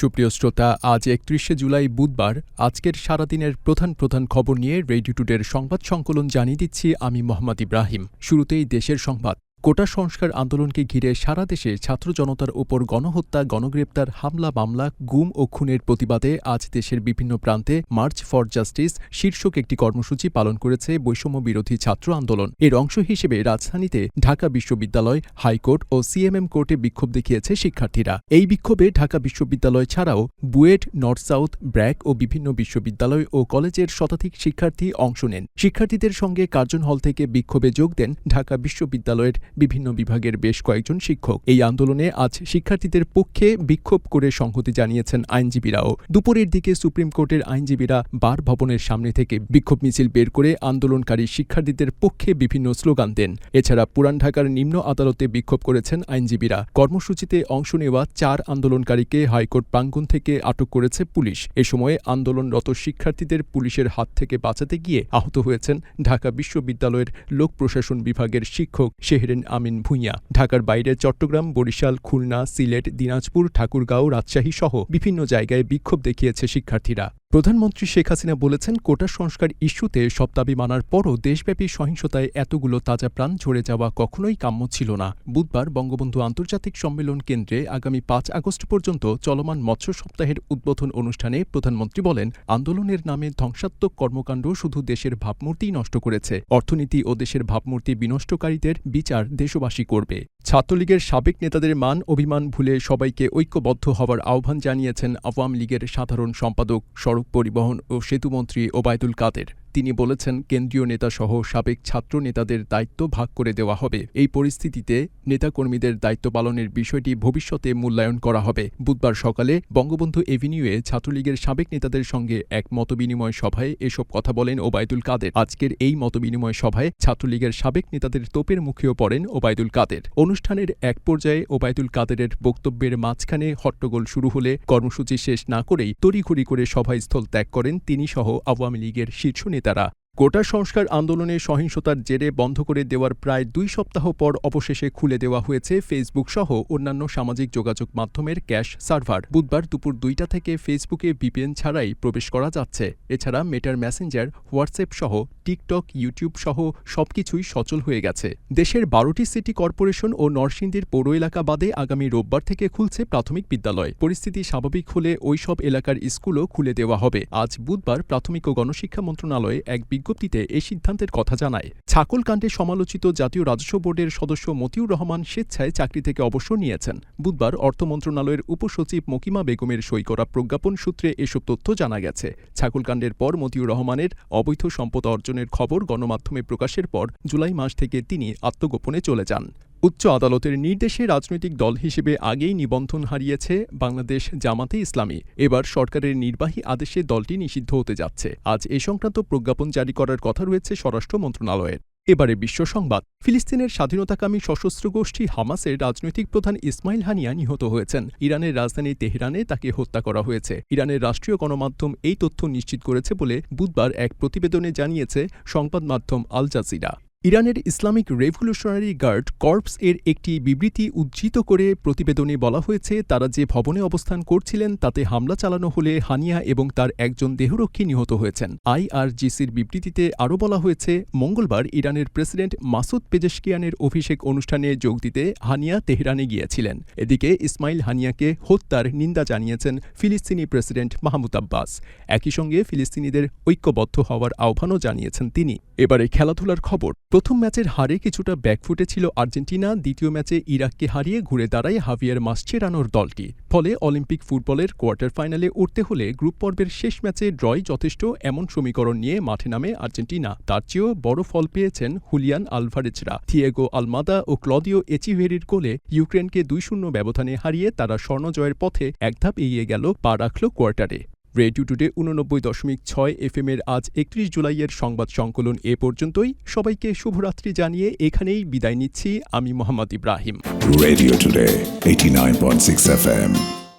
সুপ্রিয় শ্রোতা, আজ একত্রিশে জুলাই বুধবার আজকের সারাদিনের প্রধান প্রধান খবর নিয়ে রেডিও টুডের সংবাদ সংকলন জানিয়ে দিচ্ছি আমি মোহাম্মদ ইব্রাহিম। শুরুতেই দেশের সংবাদ। কোটা সংস্কার আন্দোলনকে ঘিরে সারা দেশে ছাত্র জনতার উপর গণহত্যা, গণগ্রেপ্তার, হামলা, মামলা, গুম ও খুনের প্রতিবাদে আজ দেশের বিভিন্ন প্রান্তে মার্চ ফর জাস্টিস শীর্ষক একটি কর্মসূচি পালন করেছে বৈষম্য বিরোধী ছাত্র আন্দোলন। এর অংশ হিসেবে রাজধানীতে ঢাকা বিশ্ববিদ্যালয়, হাইকোর্ট ও সিএমএম কোর্টে বিক্ষোভ দেখিয়েছে শিক্ষার্থীরা। এই বিক্ষোভে ঢাকা বিশ্ববিদ্যালয় ছাড়াও বুয়েট, নর্থ সাউথ, ব্র্যাক ও বিভিন্ন বিশ্ববিদ্যালয় ও কলেজের শতাধিক শিক্ষার্থী অংশ নেন। শিক্ষার্থীদের সঙ্গে কার্জন হল থেকে বিক্ষোভে যোগ দেন ঢাকা বিশ্ববিদ্যালয়ের বিভিন্ন বিভাগের বেশ কয়েকজন শিক্ষক। এই আন্দোলনে আজ শিক্ষার্থীদের পক্ষে বিক্ষোভ করে সংহতি জানিয়েছেন আইনজীবীরাও। দুপুরের দিকে সুপ্রিম কোর্টের আইনজীবীরা বার ভবনের সামনে থেকে বিক্ষোভ মিছিল বের করে আন্দোলনকারী শিক্ষার্থীদের পক্ষে বিভিন্ন স্লোগান দেন। এছাড়া পুরান ঢাকার নিম্ন আদালতে বিক্ষোভ করেছেন আইনজীবীরা। কর্মসূচিতে অংশ নেওয়া চার আন্দোলনকারীকে হাইকোর্ট প্রাঙ্গণ থেকে আটক করেছে পুলিশ। এ সময়ে আন্দোলনরত শিক্ষার্থীদের পুলিশের হাত থেকে বাঁচাতে গিয়ে আহত হয়েছেন ঢাকা বিশ্ববিদ্যালয়ের লোক প্রশাসন বিভাগের শিক্ষক শেহরেন আমিন ভুঁইয়া। ঢাকার বাইরে চট্টগ্রাম, বরিশাল, খুলনা, সিলেট, দিনাজপুর, ঠাকুরগাঁও, রাজশাহী সহ বিভিন্ন জায়গায় বিক্ষোভ দেখিয়েছে শিক্ষার্থীরা। প্রধানমন্ত্রী শেখ হাসিনা বলেছেন, কোটা সংস্কার ইস্যুতে সব দাবি মানার পরও দেশব্যাপী সহিংসতায় এতগুলো তাজা প্রাণ ঝরে যাওয়া কখনোই কাম্য ছিল না। বুধবার বঙ্গবন্ধু আন্তর্জাতিক সম্মেলন কেন্দ্রে আগামী পাঁচ আগস্ট পর্যন্ত চলমান মৎস্য সপ্তাহের উদ্বোধন অনুষ্ঠানে প্রধানমন্ত্রী বলেন, আন্দোলনের নামে ধ্বংসাত্মক কর্মকাণ্ড শুধু দেশের ভাবমূর্তিই নষ্ট করেছে। অর্থনীতি ও দেশের ভাবমূর্তি বিনষ্টকারীদের বিচার দেশবাসী করবে। ছাত্রলীগের সাবেক নেতাদের মান অভিমান ভুলে সবাইকে ঐক্যবদ্ধ হওয়ার আহ্বান জানিয়েছেন আওয়ামী লীগের সাধারণ সম্পাদক, সড়ক পরিবহন ও সেতুমন্ত্রী ওবায়দুল কাদের। তিনি বলেছেন, কেন্দ্রীয় নেতাসহ সাবেক ছাত্র নেতাদের দায়িত্ব ভাগ করে দেওয়া হবে। এই পরিস্থিতিতে নেতাকর্মীদের দায়িত্ব পালনের বিষয়টি ভবিষ্যতে মূল্যায়ন করা হবে। বুধবার সকালে বঙ্গবন্ধু এভিনিউয়ে ছাত্রলীগের সাবেক নেতাদের সঙ্গে এক মতবিনিময় সভায় এসব কথা বলেন ওবায়দুল কাদের। আজকের এই মতবিনিময় সভায় ছাত্রলীগের সাবেক নেতাদের তোপের মুখেও পড়েন ওবায়দুল কাদের। অনুষ্ঠানের এক পর্যায়ে ওবায়দুল কাদেরের বক্তব্যের মাঝখানে হট্টগোল শুরু হলে কর্মসূচি শেষ না করেই তড়িঘড়ি করে সভাস্থল ত্যাগ করেন তিনি সহ আওয়ামী লীগের শীর্ষ たら কোটা সংস্কার আন্দোলনে সহিংসতার জেরে বন্ধ করে দেওয়ার প্রায় দুই সপ্তাহ পর অবশেষে খুলে দেওয়া হয়েছে ফেসবুক সহ অন্যান্য সামাজিক যোগাযোগ মাধ্যমের ক্যাশ সার্ভার। বুধবার দুপুর দুইটা থেকে ফেসবুকে ভিপিএন ছাড়াই প্রবেশ করা যাচ্ছে। এছাড়া মেটার মেসেঞ্জার হোয়াটসঅ্যাপ সহ টিকটক ইউটিউব সহ সবকিছুই সচল হয়ে গেছে। দেশের বারোটি সিটি কর্পোরেশন ও নরসিংদীর পৌর এলাকা বাদে আগামী রোববার থেকে খুলছে প্রাথমিক বিদ্যালয়। পরিস্থিতি স্বাভাবিক হলে ওই সব এলাকার স্কুলও খুলে দেওয়া হবে। আজ বুধবার প্রাথমিক ও গণশিক্ষা মন্ত্রণালয়ে এক বিজ্ঞপ্তিতে এই সিদ্ধান্তের কথা জানায়। ছাকলকাণ্ডে সমালোচিত জাতীয় রাজস্ব বোর্ডের সদস্য মতিউর রহমান স্বেচ্ছায় চাকরি থেকে অবসর নিয়েছেন। বুধবার অর্থ মন্ত্রণালয়ের উপসচিব মকিমা বেগমের সই করা প্রজ্ঞাপন সূত্রে এসব তথ্য জানা গেছে। ছাকলকাণ্ডের পর মতিউর রহমানের অবৈধ সম্পদ অর্জনের খবর গণমাধ্যমে প্রকাশের পর জুলাই মাস থেকে তিনি আত্মগোপনে চলে যান। উচ্চ আদালতের নির্দেশে রাজনৈতিক দল হিসেবে আগেই নিবন্ধন হারিয়েছে বাংলাদেশ জামাতে ইসলামী। এবার সরকারের নির্বাহী আদেশে দলটি নিষিদ্ধ হতে যাচ্ছে। আজ এ সংক্রান্ত প্রজ্ঞাপন জারি করার কথা রয়েছে স্বরাষ্ট্র মন্ত্রণালয়ের। এবারে বিশ্ব সংবাদ। ফিলিস্তিনের স্বাধীনতাকামী সশস্ত্র গোষ্ঠী হামাসের রাজনৈতিক প্রধান ইসমাইল হানিয়া নিহত হয়েছেন। ইরানের রাজধানী তেহরানে তাকে হত্যা করা হয়েছে। ইরানের রাষ্ট্রীয় গণমাধ্যম এই তথ্য নিশ্চিত করেছে বলে বুধবার এক প্রতিবেদনে জানিয়েছে সংবাদ মাধ্যম আল জাজিরা। ইরানের ইসলামিক রেভলিউশনারি গার্ড কর্পস এর একটি বিবৃতি উদ্ধৃত করে প্রতিবেদনে বলা হয়েছে, তারা যে ভবনে অবস্থান করছিলেন তাতে হামলা চালানো হলে হানিয়া এবং তার একজন দেহরক্ষী নিহত হয়েছেন। আইআরজিসির বিবৃতিতে আরও বলা হয়েছে, মঙ্গলবার ইরানের প্রেসিডেন্ট মাসুদ পেজেশকিয়ানের অভিষেক অনুষ্ঠানে যোগ দিতে হানিয়া তেহরানে গিয়েছিলেন। এদিকে ইসমাইল হানিয়াকে হত্যার নিন্দা জানিয়েছেন ফিলিস্তিনি প্রেসিডেন্ট মাহমুদ আব্বাস। একই সঙ্গে ফিলিস্তিনিদের ঐক্যবদ্ধ হওয়ার আহ্বানও জানিয়েছেন তিনি। এবারে খেলাধুলার খবর। প্রথম ম্যাচের হারে কিছুটা ব্যাকফুটে ছিল আর্জেন্টিনা, দ্বিতীয় ম্যাচে ইরাককে হারিয়ে ঘুরে দাঁড়ায় হাভিয়ার মাসচেরানোর দলটি। ফলে অলিম্পিক ফুটবলের কোয়ার্টার ফাইনালে উঠতে হলে গ্রুপ পর্বের শেষ ম্যাচে ড্রয় যথেষ্ট এমন সমীকরণ নিয়ে মাঠে নামে আর্জেন্টিনা। তার চেয়েও বড় ফল পেয়েছেন হুলিয়ান আলভারেজরা। থিয়েগো আলমাদা ও ক্লদিও এচিভেরির গোলে ইউক্রেনকে দুই শূন্য ব্যবধানে হারিয়ে তারা স্বর্ণজয়ের পথে একধাপ এগিয়ে গেল পা রাখল কোয়ার্টারে। রেডিও টুডে উননব্বই দশমিক ছয় এফ এর আজ একত্রিশ জুলাইয়ের সংবাদ সংকলন এ পর্যন্তই। সবাইকে শুভরাত্রি জানিয়ে এখানেই বিদায় নিচ্ছি। আমি Mohammad Ibrahim. Radio Today, 89.6 FM.